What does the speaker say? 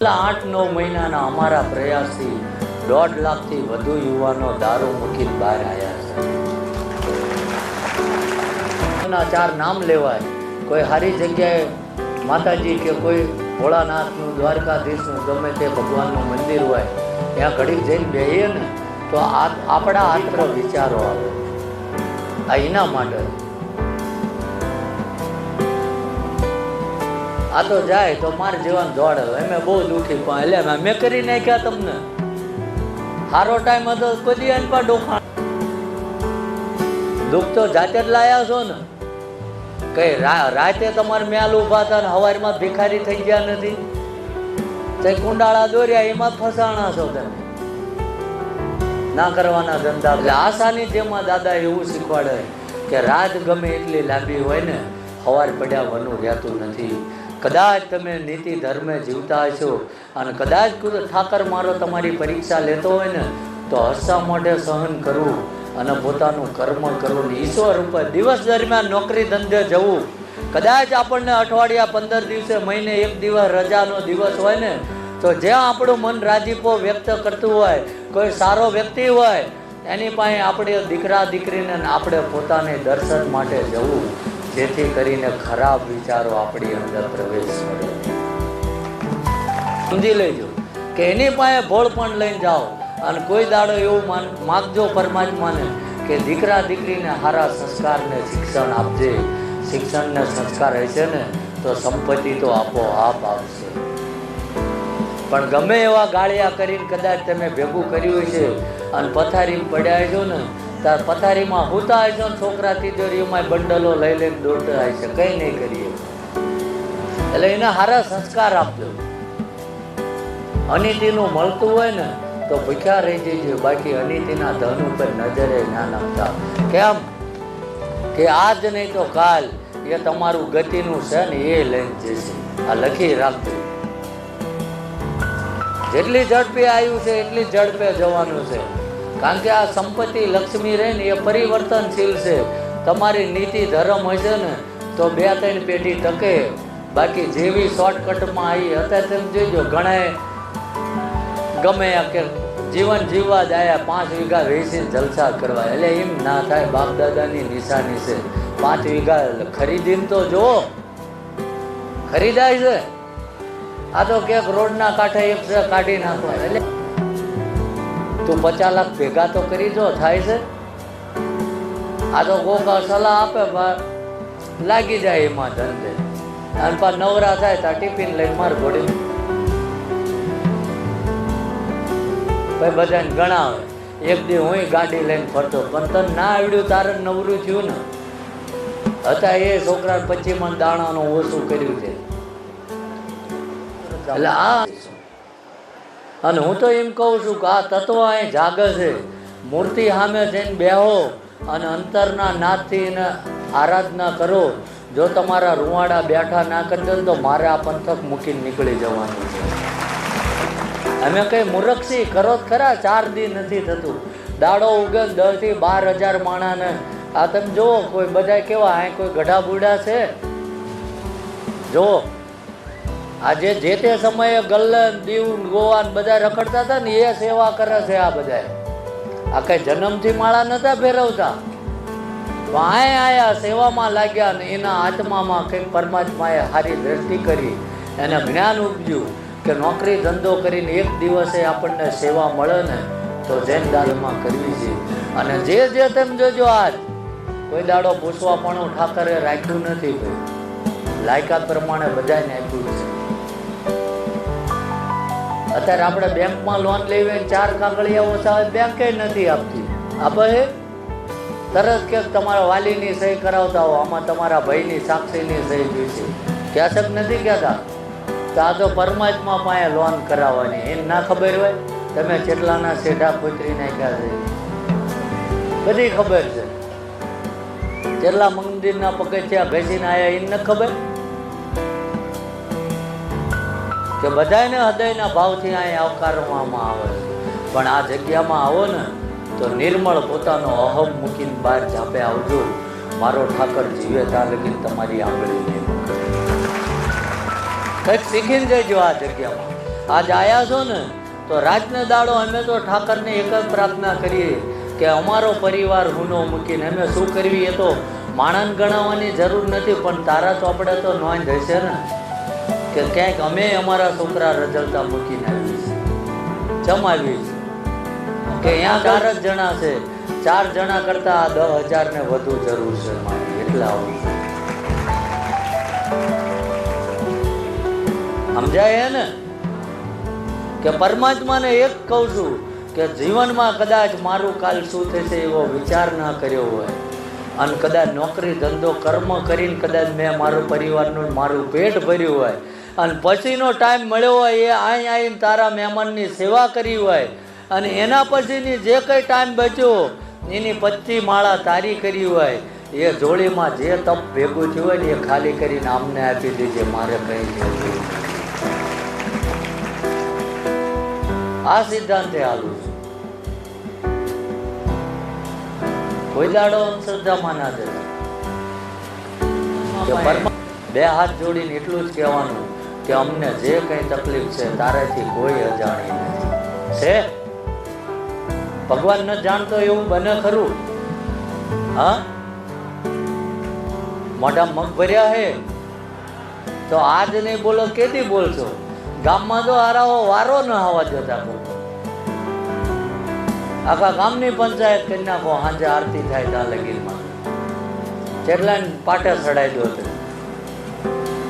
છેલ્લા આઠ નવ મહિનાના અમારા પ્રયાસથી દોઢ લાખથી વધુ યુવાનો દારૂ મૂકીને બહાર આવ્યા છે. એના ચાર નામ લેવાય. કોઈ સારી જગ્યાએ માતાજી કે કોઈ ભોળાનાથનું, દ્વારકાધીશનું, ગમે તે ભગવાનનું મંદિર હોય, ત્યાં ઘડીક જઈને બેહીએ ને, તો આ આપણા આત્ર વિચારો આવે. આ એના માટે. આ તો જાય, તો માર જીવન દોડે એમે બહુ દુઃખી પણ. એટલે મેં કરી નાખ્યા તમને. સારો ટાઈમ હતો, કોઈ અનપા ડોખાણ દુઃખ તો જાતે જ લાયા છો ને. કઈ રાતે તમારે મ્યાલ ઊભા હતા ને હવારમાં ભિખારી થઈ ગયા નથી. તે કુંડાળા દોર્યા, એમાં ફસાણા છો તમે. ના કરવાના ધંધા. આશાની જેમાં દાદા એવું શીખવાડે કે રાત ગમે એટલી લાંબી હોય ને, હવાર પડ્યા વનું રહેતું નથી. કદાચ તમે નીતિ, ધર્મે જીવતા છો અને કદાચ ઠાકર મારો તમારી પરીક્ષા લેતો હોય ને, તો હસા મોઢે સહન કરવું અને પોતાનું કર્મ કરવું ઈશ્વર ઉપર દિવસ દરમિયાન નોકરી ધંધે જવું. કદાચ આપણને અઠવાડિયા પંદર દિવસે, મહિને એક દિવસ રજાનો દિવસ હોય ને, તો જ્યાં આપણું મન રાજીપો વ્યક્ત કરતું હોય, કોઈ સારો વ્યક્તિ હોય, એની પાસે આપણે દીકરા, દીકરીને આપણે પોતાને દર્શન માટે જવું. જેથી કરીને ખરાબ વિચારો આપણી અંદર પ્રવેશ કરે. સમજી લેજો કે એની પાસે ભોળ પણ લઈને જાઓ અને કોઈ દાડો એવું માન, માગજો પરમાત્માને કે દીકરા દીકરીને સારા સંસ્કારને શિક્ષણ આપજે. શિક્ષણને સંસ્કાર હશે ને, તો સંપત્તિ તો આપોઆપ આવશે. પણ ગમે એવા ગાળિયા કરીને કદાચ તમે ભેગું કર્યું છે અને પથારી પડ્યા છો ને તાર પથારીમાં હુતા હશો ને છોકરા તિજોરીઓમાં બંડલો લઈ લઈને દોડતા હશે કંઈ નહીં કરીએ. એટલે એને સારા સંસ્કાર આપજો અનિતિનું મળતું હોય ને, તો ભૂખ્યા રહી જઈએ બાકી અનિતિના ધન ઉપર નજરે ના નાખતા. કેમ? કે આજ નહીં તો કાલ એ તમારું ગતિનું છે ને એ લઈને જશે. આ લખી રાખજો. જેટલી ઝડપે આવ્યું છે, એટલી ઝડપે જવાનું છે. કારણ કે આ સંપત્તિ લક્ષ્મી રહે ને એ પરિવર્તનશીલ છે. તમારી નીતિ ધર્મ હશે ને, તો બે ત્રણ પેઢી ટકે. બાકી જેવી શોર્ટકટમાં આવી, અત્યારે તેમ જોઈજો ઘણા ગમે કે જીવન જીવવા જ આયા પાંચ વીઘા વેચીને જલસા કરવા. એટલે એમ ના થાય, બાપ દાદાની નિશાની છે. પાંચ વીઘા ખરીદીને તો જો ખરીદાય છે. આ તો ક્યાંક રોડના કાંઠે એક કાઢી નાખવા. એટલે તું પચાસ લાખ ભેગા તો કરી જો, થાય છે? આ તો કોક સલાહ આપે લાગી જાય એમાં ધંધે. અને પા નવરા થાય ત્યાં ટિફિન લઈને માર ઘોડી ભાઈ બધાને ગણાવે. એક દી હું ગાડી લઈને ફરતો, પણ તને ના આવડ્યું, તારે નવરું થયું ને? હતા એ છોકરા પછી મણ દાણાનું ઓછું કર્યું છે એટલે આ અને હું તો એમ કહું છું કે આ તત્વ અહીં જાગે છે. મૂર્તિ સામે જઈને બેહો અને અંતરના નાથથી આરાધના કરો. જો તમારા રૂવાડા બેઠા ના કરજો તો મારે આ પંથક મૂકીને નીકળી જવાનું છે. અમે કઈ મૂર્ખસી કરો જ ખરા, ચાર દી નથી થતું. દાડો ઉગે દસથી બાર હજાર માણાને. આ તમે જુઓ, કોઈ બધા કેવા, અહીં કોઈ ગઢા બુડા છે? જુઓ. આજે જે તે સમયે ગલ્લન, દીવ ગોવાન બધા રખડતા હતા ને એ સેવા કરે છે આ બધા આ કઈ જન્મથી માળા નતા ફેરવતા? વાય આય સેવામાં લાગ્યા ને એના આત્મામાં કંઈક પરમાત્માએ સારી દ્રષ્ટિ કરી. એને જ્ઞાન ઉપજ્યું કે નોકરી ધંધો કરીને એક દિવસે આપણને સેવા મળે ને તો જૈન દાદમાં કરવી છે. અને જે જે તેમ જોજો આજ, કોઈ દાડો પૂછવા પણ ઠાકરે રાખ્યું નથી ભાઈ. લાયકાત પ્રમાણે બધાને આપ્યું છે. અત્યારે આપણે બેંકમાં લોન લેવી ચાર કાગળિયાઓ સાહેબ બેંકે નથી આપતી. આપણે તરત કે તમારા વાલીની સહી કરાવતા હો, આમાં તમારા ભાઈની સાક્ષીની સહી જોઈશે. ક્યાં શક નથી કહેતા? તો આ તો પરમાત્મા પાસે લોન કરાવવાની, એને ના ખબર હોય? તમે જેટલાના શેઢા ખોતરી નાખ્યા છે. બધી ખબર છે. જેટલા મંદિરના પગથિયા ભેસીને આવ્યા એને ખબર? કે બધાને હૃદયના ભાવથી અહીંયા આવકારવામાં આવે છે. પણ આ જગ્યામાં આવો ને, તો નિર્મળ પોતાનો અહમ મૂકીને બહાર જાપે આવજો. મારો ઠાકર જીવે ત્યાં લગીને તમારી આંગળી કંઈક શીખીને જજો આ જગ્યામાં. આજ આવ્યા છો ને, તો રાતને દાડો અમે તો ઠાકરને એક જ પ્રાર્થના કરીએ કે અમારો પરિવાર હુનો મૂકીને. અમે શું કરવી એ તો માણસ ગણાવવાની જરૂર નથી, પણ તારા ચોપડે તો નોંધ હશે ને. કે ક્યાંક અમે અમારા છોકરા રજલતા મૂકીને છે. છે. કે અહીંયા ચાર જ જણા છે. ચાર જણા કરતા દસ હજાર ને વધુ જરૂર છે મારી, એટલે સમજાય હે ને? કે પરમાત્માને એક કહું છું કે જીવનમાં કદાચ મારું કાલ શું થશે એવો વિચાર ના કર્યો હોય. અને કદાચ નોકરી ધંધો કર્મ કરીને કદાચ મેં મારું પરિવારનું મારું પેટ ભર્યું હોય. અને પછીનો ટાઈમ મળ્યો હોય એ અહીં આવીને તારા મહેમાનની સેવા કરી હોય. અને એના પછીની જે કંઈ ટાઈમ બચ્યો એની પચ્ચી માળા તારી કરી હોય. એ જોડીમાં જે તપ ભેગું થયું હોય ને એ ખાલી કરીને આમને આપી દેજે મારે કંઈ નથી. આ સિદ્ધાંતે હાલું છું. કોઈ દાડો અંધશ્રદ્ધામાં ના જતા. બે હાથ જોડીને એટલું જ કહેવાનું. કે અમને જે કંઈ તકલીફ છે તારેથી કોઈ અજાણી નથી. છે? ભગવાન ન જાણતો એવું બને ખરું? હા? મોઢા મગ ભર્યા હે? તો આજ નહીં બોલો, કેદી બોલશો? ગામમાં તો હારાઓ વારો ન આવવા જતા બોલો આખા ગામની પંચાયત કરી નાખો સાંજે આરતી થાય ત્યાં લગીનમાં કેટલા પાટે ચડાઈ દો